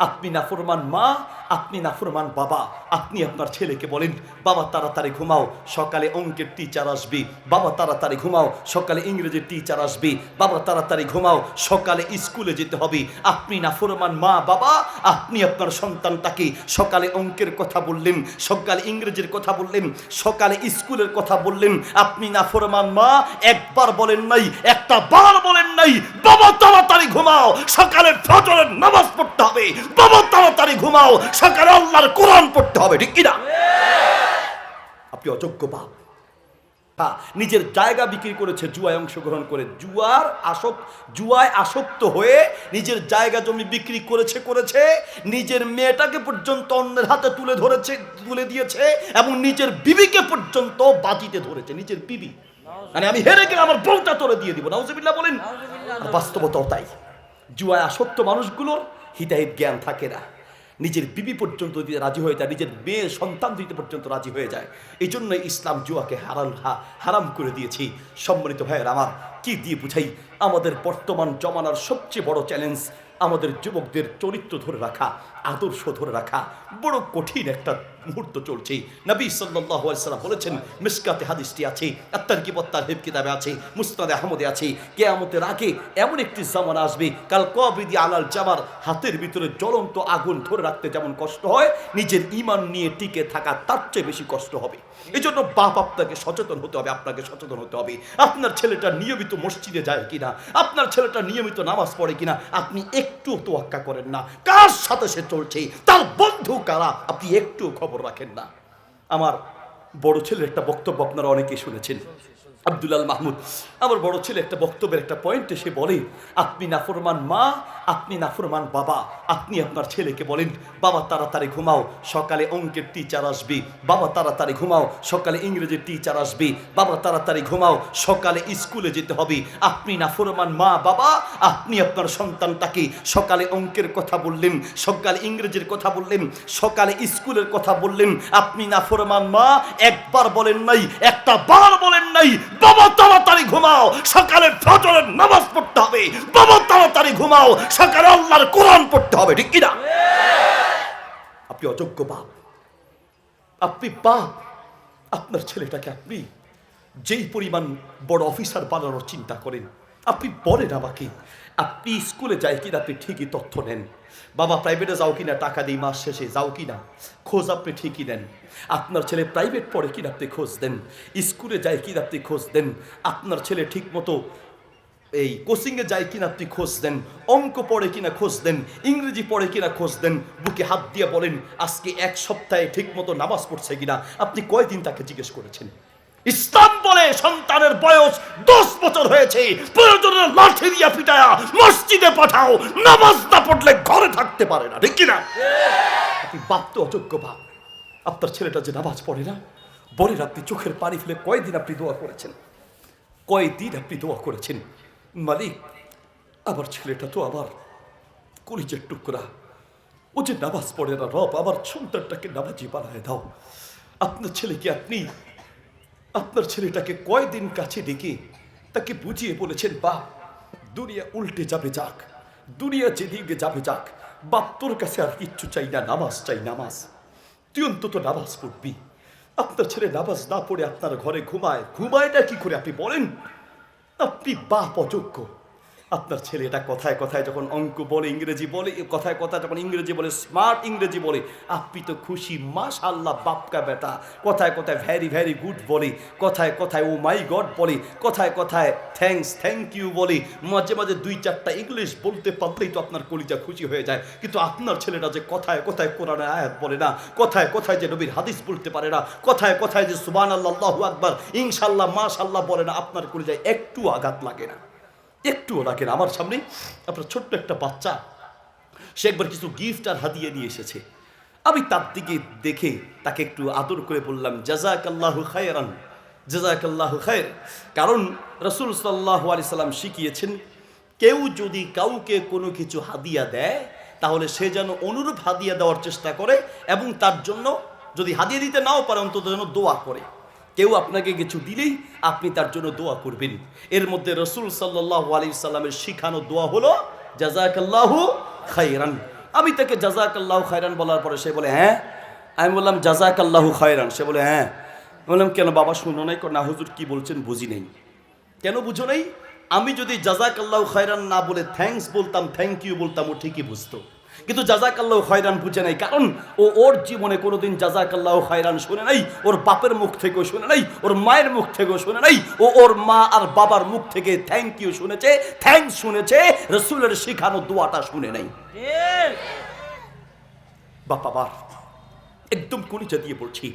আপনি নাফরমান মা, আপনি নাফরমান বাবা। আপনি আপনার ছেলেকে বলেন, বাবা, তাড়াতাড়ি ঘুমাও, সকালে অঙ্কের টিচার আসবে। বাবা, তাড়াতাড়ি ঘুমাও, সকালে ইংরেজির টিচার আসবে। বাবা, তাড়াতাড়ি ঘুমাও, সকালে স্কুলে যেতে হবে। আপনি নাফরমান মা, বাবা, আপনি আপনার সন্তানটাকে সকালে অঙ্কের কথা বললেন, সকালে ইংরেজির কথা বললেন, সকালে স্কুলের কথা বললেন। আপনি নাফরমান মা, একবার বলেন নাই, একটা বার বলেন নাই, বাবা, তাড়াতাড়ি ঘুমাও, সকালে ফজরের নামাজ পড়তে হবে। বাবা তাড়াতাড়ি ঘুমাও, সকালে আল্লাহর কোরআন পড়তে হবে, ঠিক কিনা? আপনি অযোগ্য বাপ। নিজের জায়গা বিক্রি করেছে, জুয়ায় অংশগ্রহণ করে। জুয়ার আসক জুয়ায় আসক্ত হয়ে নিজের জায়গা জমি বিক্রি করেছে করেছে। নিজের মেয়েটাকে পর্যন্ত অন্যের হাতে তুলে ধরেছে, তুলে দিয়েছে এবং নিজের বিবিকে পর্যন্ত বাজিতে ধরেছে, নিজের বিবি। মানে আমি হেরে গেলে আমার বউটা তোরে দিয়ে দিব, নাউজুবিল্লাহ বলেন। বাস্তবতাও তাই। জুয়ায় আসক্ত মানুষগুলোর হিতাহিত জ্ঞান থাকে না। নিজের বিবি পর্যন্ত দিতে রাজি হয়ে যায়, নিজের মেয়ে সন্তান দিতে পর্যন্ত রাজি হয়ে যায় এই জন্য ইসলাম জুয়াকে হারাল হা- হারাম করে দিয়েছি। সম্মানিত ভাইয়ের আমার, কি দিয়ে বুঝাই? আমাদের বর্তমান জমানার সবচেয়ে বড় চ্যালেঞ্জ আমাদের যুবকদের চরিত্র ধরে রাখা। আদর্শ ধরে রাখা। বড় কঠিন একটা মুহূর্ত চলছে। নবী আলাইহি সাল্লাম বলেছেন, মিসকাতে হাদিসটি আছে আত্মার কি বত্তার হেব কিতাবে আছে মুস্তাদে আহমদে আছে। কেয়ামতের আগে এমন একটি জামানা আসবে, কাল কবিদি আলাল জামার হাতের ভিতরে জ্বলন্ত আগুন ধরে রাখতে যেমন কষ্ট হয়, নিজের ইমান নিয়ে টিকে থাকা তার চেয়ে বেশি কষ্ট হবে। এই জন্য বাপ আপনাকে সচেতন হতে হবে, আপনাকে সচেতন হতে হবে। আপনার ছেলেটা নিয়মিত মসজিদে যায় কিনা, আপনার ছেলেটা নিয়মিত নামাজ পড়ে কিনা, আপনি একটু তোয়াক্কা করেন না। কার সাথে সে চলছে। তার বন্ধু কারা? আপনি একটু খবর রাখেন না। আমার বড় ছেলের একটা বক্তব্য আপনারা অনেকেই শুনেছেন। আব্দুলাল মাহমুদ। আমার বড় ছেলে একটা বক্তব্যের একটা পয়েন্টে সে বলে, আপনি নাফরমান মা, আপনি নাফরমান বাবা, আপনি আপনার ছেলেকে বলেন, বাবা তাড়াতাড়ি ঘুমাও, সকালে অঙ্কের টিচার আসবে, বাবা তাড়াতাড়ি ঘুমাও, সকালে ইংরেজির টিচার আসবে, বাবা তাড়াতাড়ি ঘুমাও, সকালে স্কুলে যেতে হবে, আপনি নাফরমান মা, বাবা, আপনি আপনার সন্তানটাকে সকালে অঙ্কের কথা বললেন, সকালে ইংরেজির কথা বললেন, সকালে স্কুলের কথা বললেন, আপনি নাফরমান মা, একবার বলেন নাই, একটা বার বলেন নাই বাবা, তাড়াতাড়ি ঘুমাও। সকালে ফজরের নামাজ পড়তে হবে। বাবা, তাড়াতাড়ি ঘুমাও। সকালে আল্লাহর কোরআন পড়তে হবে, ঠিক কিনা? আপনি অযোগ্য বাপ। আপনি বাপ। আপনার ছেলেটাকে আপনি যেই পরিমাণ বড় অফিসার বানানোর চিন্তা করেন আপনি বলেন আমাকে, আপনি স্কুলে যাই কিনা আপনি ঠিকই তথ্য নেন। বাবা প্রাইভেটে যাও কিনা, টাকা দিই মাস শেষে, যাও কিনা, খোঁজ আপনি ঠিকই নেন। আপনার ছেলে প্রাইভেট পড়ে কিনা আপনি খোঁজ দেন স্কুলে যায় কিনা আপনি খোঁজ দেন আপনার ছেলে ঠিক মতো এই কোচিংয়ে যায় কিনা আপনি খোঁজ দেন অঙ্ক পড়ে কিনা খোঁজ দেন ইংরেজি পড়ে কিনা খোঁজ দেন বুকে হাত দিয়ে বলেন, আজকে এক সপ্তাহে ঠিক মতো নামাজ পড়ছে কিনা? আপনি কয়দিন তাকে জিজ্ঞেস করেছেন? ইসলাম সন্তানের বয়স দশ বছর হয়েছে। প্রয়োজনে লাঠি দিয়া পিটায়া মসজিদে পাঠাও। নামাজ না পড়লে ঘরে থাকতে পারে না, ঠিক কিনা? বাপ তো অযোগ্য বাপ। আপনার ছেলেটা যে নামাজ পড়ে না বলেন আপনি চোখের পানি ফেলে কয়দিন আপনি দোয়া করেছেন? কয়দিন আপনি দোয়া করেছেন? মালিক, আমার ছেলেটা তো আমার কলিজের টুকরা। ও যে নামাজ পড়ে না, রব, আমার সন্তানটাকে নামাজি বানায় দাও। আপনার ছেলেকে আপনি আপনার ছেলেটাকে কয়দিন কাছে ডেকে তাকে বুঝিয়ে বলেছেন, বাপ, দুনিয়া উল্টে যাবে যাক, দুনিয়া যেদিকে যাবে যাক, বাপ তোর কাছে আর কিচ্ছু চাই না, নামাজ চাই নামাজ। তুই অন্তত নামাজ পড়বি। আপনার ছেলে নামাজ না পড়ে আপনার ঘরে ঘুমায় ঘুমায়টা কি করে আপনি বলেন? আপনি বাপ অযোগ্য। আপনার ছেলে এটা কথায় কথায় যখন অঙ্ক বলে, ইংরেজি বলে, কথায় কথায় যখন ইংরেজি বলে স্মার্ট ইংরেজি বলে, আপনি তো খুশি মাশাল্লাহ বাপকা বেটা। কথায় কথায় ভ্যারি ভ্যারি গুড বলে, কথায় কথায় ও মাই গড বলে, কথায় কথায় থ্যাঙ্কস থ্যাংক ইউ বলে, মাঝে মাঝে দুই চারটা ইংলিশ বলতে পারলেই তো আপনার কলিজা খুশি হয়ে যায়। কিন্তু আপনার ছেলেটা যে কথায় কথায় কোরআনে আয়াত বলে না, কথায় কথায় যে নবীর হাদিস বলতে পারে না, কথায় কথায় যে সুবান আল্লাহ আকবার ইনশাল্লাহ মাশাল্লাহ বলে না, আপনার কলিজায় একটু আঘাত লাগে না। একটুও রাখেন আমার সামনে আপনার ছোট্ট একটা বাচ্চা, সে একবার কিছু গিফট আর হাতিয়ে নিয়ে এসেছে। আমি তার দিকে দেখে তাকে একটু আদর করে বললাম জাজাক আল্লাহ খায়রান জাজাক আল্লাহ খায়ের। কারণ রসুল সাল্লাহ আলি সাল্লাম শিখিয়েছেন, কেউ যদি কাউকে কোনো কিছু হাদিয়া দেয়, তাহলে সে যেন অনুরূপ হাদিয়া দেওয়ার চেষ্টা করে এবং তার জন্য যদি হাদিয়া দিতে নাও পারে, অন্তত যেন দোয়া করে। কেউ আপনাকে কিছু দিলেই আপনি তার জন্য দোয়া করবেন। এর মধ্যে রসুল সাল্লাহ আলী সাল্লামের শিখানো দোয়া হলো জাজাকাল্লাহু খাইরান আমি তাকে জাজাক আল্লাহ খায়রান বলার পরে সে বলে হ্যাঁ? আমি বললাম জাজাক আল্লাহ খায়রান। সে বলে হ্যাঁ। বললাম, কেন বাবা শুনো নাই? না, হুজুর কি বলছেন বুঝি নেই। কেন বুঝো নাই? আমি যদি জাজাক আল্লাহ খায়রান না বলে থ্যাঙ্কস বলতাম থ্যাংক ইউ বলতাম, ও ঠিকই বুঝতো। কিন্তু জাজাকাল্লাহ হয়রান বুঝে নাই কারণ ও ওর জীবনে কোনোদিন জাজাকাল্লাহ হয়রান শুনে নাই ওর বাপের মুখ থেকেও শুনে নাই ওর মায়ের মুখ থেকেও শুনে নাই ও ওর মা আর বাবার মুখ থেকে থ্যাংক ইউ শুনেছে থ্যাংক শুনেছে রসুলের শিখানো দোয়াটা শুনে নাই। বাবা বার একদম কলিজা দিয়ে বলছি,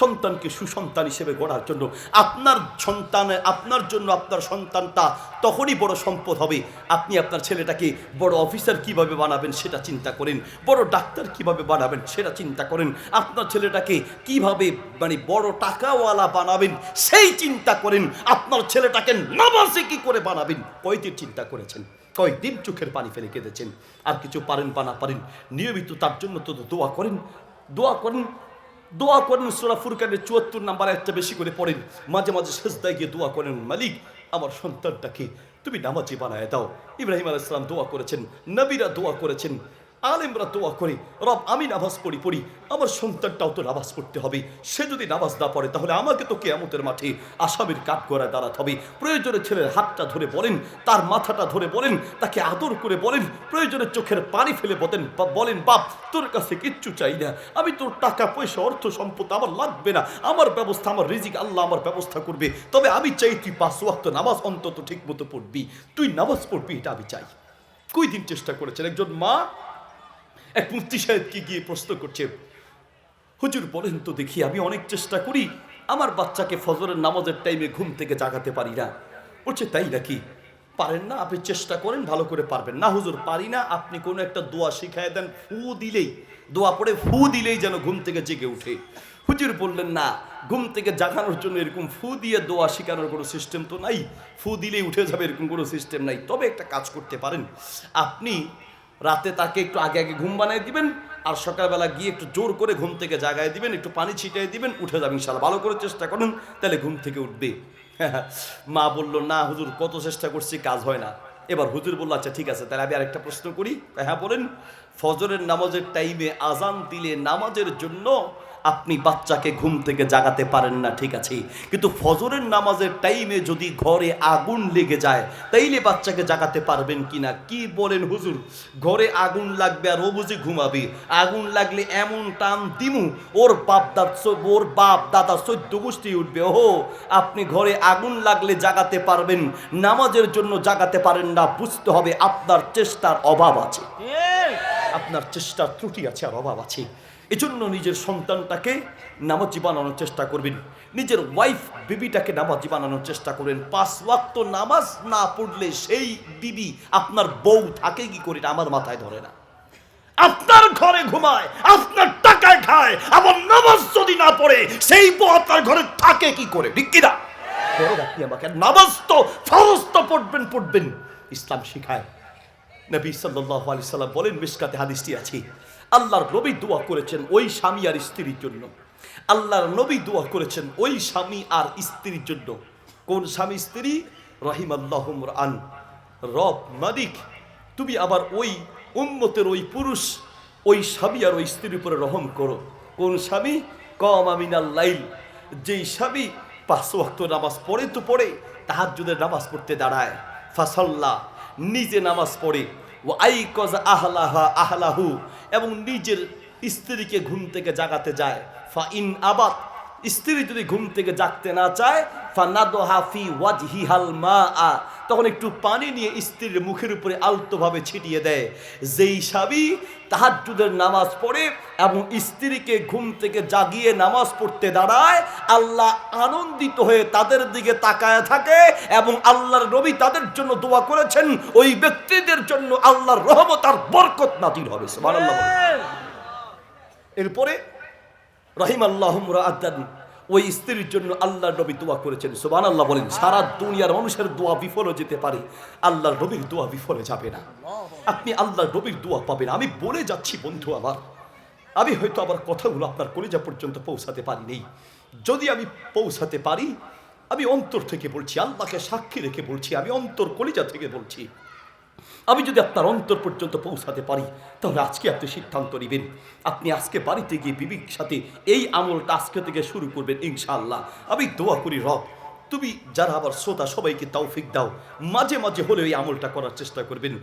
সন্তানকে সুসন্তান হিসেবে গড়ার জন্য, আপনার সন্তান, আপনার জন্য আপনার সন্তানটা তখনই বড় সম্পদ হবে। আপনি আপনার ছেলেটাকে বড় অফিসার কীভাবে বানাবেন সেটা চিন্তা করেন, বড় ডাক্তার কীভাবে বানাবেন সেটা চিন্তা করেন, আপনার ছেলেটাকে কীভাবে মানে বড় টাকাওয়ালা বানাবেন সেই চিন্তা করেন, আপনার ছেলেটাকে নামাজে কি করে বানাবেন। কয়দিন চিন্তা করেছেন? কয়েকদিন চোখের পানি ফেলে কেঁদেছেন? আর কিছু পারেন বা না পারেন, নিয়মিত তার জন্য তো দোয়া করেন দোয়া করেন দোয়া করেন, সুরা ফুরকানের চুয়াত্তর নাম্বার একটা বেশি করে পড়েন। মাঝে মাঝে সেজদায় গিয়ে দোয়া করেন, মালিক, আমার সন্তানটাকে তুমি নামাজি বানায় দাও। ইব্রাহিম আলাইসালাম সালাম দোয়া করেছেন, নবীরা দোয়া করেছেন আলেমরা দোয়া করে, রব আমি নামাজ পড়ি পড়ি। আমার সন্তানটাও তো নামাজ পড়তে হবে। সে যদি নামাজ না পড়ে, তাহলে আমাকে তো কেয়ামতের মাঠে আসামির কাঠ গড়ায় দাঁড়াতে হবে। প্রয়োজনে ছেলের হাতটা ধরে বলেন, তার মাথাটা ধরে বলেন, তাকে আদর করে বলেন, প্রয়োজনে চোখের পানি ফেলে বলেন বলেন, বাপ, তোর কাছে কিচ্ছু চাই না। আমি তোর টাকা, পয়সা, অর্থ, সম্পদ আমার লাগবে না। আমার ব্যবস্থা, আমার রিজিক, আল্লাহ আমার ব্যবস্থা করবে। তবে আমি চাই তুই পাঁচ ওয়াক্ত নামাজ অন্তত ঠিক মতো পড়বি। তুই নামাজ পড়বি, এটা আমি চাই। কই দিন চেষ্টা করেছেন? একজন মা এক মুফতি সাহেবকে গিয়ে প্রশ্ন করছে, হুজুর বলেন তো দেখি, আমি অনেক চেষ্টা করি, আমার বাচ্চাকে ফজরের নামাজের টাইমে ঘুম থেকে জাগাতে পারি না। বলছে, তাই নাকি? পারেন না, আপনি চেষ্টা করেন, ভালো করে পারবেন। না হুজুর, পারি না, আপনি কোনো একটা দোয়া শিখায় দেন, ফু দিলেই, দোয়া পড়ে ফু দিলেই যেন ঘুম থেকে জেগে উঠে হুজুর বললেন, না, ঘুম থেকে জাগানোর জন্য এরকম ফু দিয়ে দোয়া শেখানোর কোনো সিস্টেম তো নাই, ফু দিলেই উঠে যাবে এরকম কোনো সিস্টেম নাই। তবে একটা কাজ করতে পারেন, আপনি রাতে তাকে একটু আগে আগে ঘুম বানিয়ে দিবেন, আর সকালবেলা গিয়ে একটু জোর করে ঘুম থেকে জাগায় দিবেন, একটু পানি ছিটিয়ে দিবেন, উঠে যাবেন ইনশাল্লাহ ভালো করে চেষ্টা করুন, তাহলে ঘুম থেকে উঠবে। মা বলল, না হুজুর, কত চেষ্টা করছি, কাজ হয় না। এবার হুজুর বলল আচ্ছা ঠিক আছে, তাহলে আমি আরেকটা প্রশ্ন করি। হ্যাঁ বলেন, ফজরের নামাজের টাইমে আজান দিলে নামাজের জন্য আপনি বাচ্চাকে ঘুম থেকে জাগাতে পারেন না ঠিক আছে? কিন্তু ফজরের নামাজের টাইমে যদি ঘরে আগুন লেগে যায় তাইলে বাচ্চাকে জাগাতে পারবেন কিনা? কি বলেন হুজুর? ঘরে আগুন লাগবে আর ও বুঝি ঘুমাবে। আগুন লাগলে এমন টান দিমু ওর বাপ দাদ ওর বাপ দাদা চোদ্দ গোষ্ঠী উঠবে। ওহো আপনি ঘরে আগুন লাগলে জাগাতে পারবেন নামাজের জন্য জাগাতে পারেন না বুঝতে হবে আপনার চেষ্টার অভাব আছে। আপনার চেষ্টার ত্রুটি আছে আর অভাব আছে। এজন্য নিজের সন্তানটাকে নামাজি বানানোর চেষ্টা করবেন। নিজের ওয়াইফ বিবিটাকে নামাজি বানানোর চেষ্টা করবেন। পাঁচ ওয়াক্ত নামাজ না পড়লে সেই বিবি আপনার বউ থাকে কি করে আমার মাথায় ধরে না। আপনার ঘরে ঘুমায়, আপনার টাকায় খায়, আবার নামাজ যদি না পড়ে, সেই বউ আপনার ঘরে থাকে কি করে, ঠিক আমাকে নামাজ তো ফরজ তো পড়বেন পড়বেন। ইসলাম শিখায়। নবী সাল্লাল্লাহু আলাইহি সাল্লাম বলেন মিশকাতে হাদিসটি আছে। আল্লাহর নবী দোয়া করেছেন ওই স্বামী আর স্ত্রীর জন্য। আল্লাহর নবী দোয়া করেছেন ওই স্বামী আর স্ত্রীর জন্য। কোন স্বামী স্ত্রী? রহিম আল্লাহ আন রব মালিক, তুমি আবার ওই উম্মতের ওই পুরুষ, ওই স্বামী আর ওই স্ত্রীর উপরে রহম করো। কোন স্বামী? কম আমিনাল লাইল। যেই স্বামী পাঁচ ওয়াক্ত নামাজ পড়ে তো পড়ে, তাহাজ্জুদের নামাজ পড়তে দাঁড়ায়। ফাসাল্লাহ নিজে নামাজ পড়ে। ও আইকজ আহলাহা আহলাহু, এবং নিজের স্ত্রীকে ঘুম থেকে জাগাতে যায়। ফা ইন আবাদ স্ত্রী যদি ঘুম থেকে জাগতে না চায়, ফা নাদোহা ফি হাল মা আ তখন একটু পানি নিয়ে স্ত্রীর মুখের উপরে আলতোভাবে ছিটিয়ে দেয়। যেই স্বামী তাহাজ্জুদের নামাজ পড়ে এবং স্ত্রীকে ঘুম থেকে জাগিয়ে নামাজ পড়তে দাঁড়ায় আল্লাহ আনন্দিত হয়ে তাদের দিকে তাকায় থাকে এবং আল্লাহর নবী তাদের জন্য দোয়া করেছেন ওই ব্যক্তিদের জন্য আল্লাহর রহমত আর বরকত নাতির হবে। এরপরে রহিম আল্লাহ আদান ওই স্ত্রীর জন্য আল্লাহ নবী দোয়া করেছেন। সুবান আল্লাহ বলেন সারা দুনিয়ার মানুষের দোয়া বিফলে যেতে পারে। আল্লাহর নবীর দোয়া বিফলে যাবে না। আপনি আল্লাহর নবীর দোয়া পাবেন। আমি বলে যাচ্ছি বন্ধু আমার। আমি হয়তো আমার কথাগুলো আপনার কলিজা পর্যন্ত পৌঁছাতে পারি নেই যদি আমি পৌঁছাতে পারি আমি অন্তর থেকে বলছি আল্লাহকে সাক্ষী রেখে বলছি আমি অন্তর কলিজা থেকে বলছি। আমি যদি আপনার অন্তর পর্যন্ত পৌঁছাতে পারি, তাহলে আজকে আপনি সিদ্ধান্ত নেবেন। আপনি আজকে বাড়িতে গিয়ে বিবির সাথে এই আমলটা আজকে থেকে শুরু করবেন, ইনশাআল্লাহ। আমি দোয়া করি, রব, তুমি যারা আবার শ্রোতা, সবাইকে তৌফিক দাও। মাঝে মাঝে হলে এই আমলটা করার চেষ্টা করবেন।